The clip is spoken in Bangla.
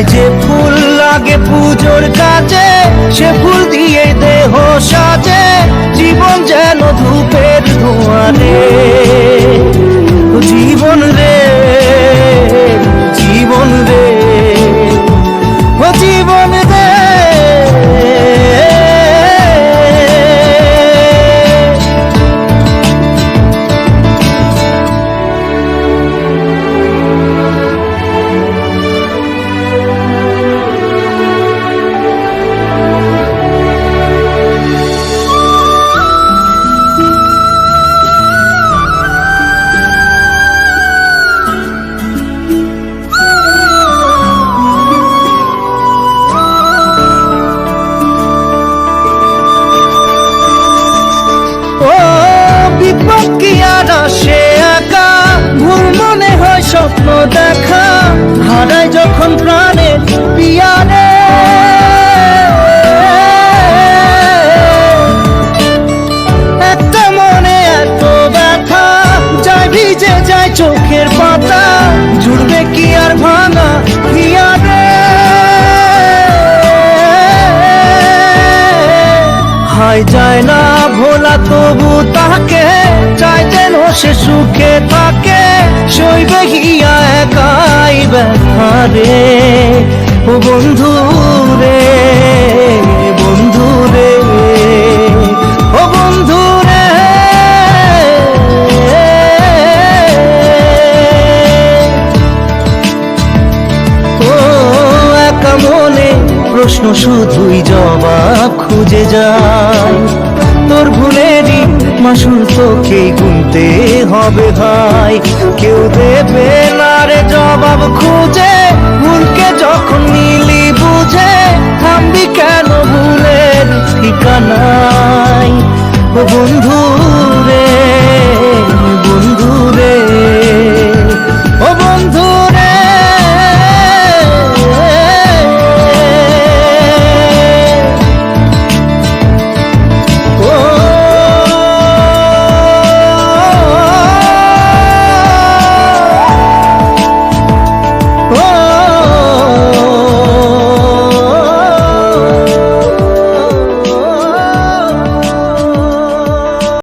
হায় যে ফুল লাগে পুজোর কাছে সে ফুল দিয়ে দেহ সাজে। দেখা, হারায় যখন প্রাণের পিয়ারে। একটা মনে এত ব্যথা, যায় ভিজে যায় চোখের পাতা, জুড়বে কি আর ভাঙা হিয়ারে হায় যায় না ভোলা, তবু তাকে চাই যেন সে সুখে থাকে গিয়া একাই রে ও বন্ধু রে বন্ধু রে, ও বন্ধু রে। ও একা মনে প্রশ্ন শুধুই জবাব খুঁজে যায় তোর ভুলেরই মাসুল তোকেই গুনতে হবে ভাই। কেউ দেবে না রে জবাব খুঁজে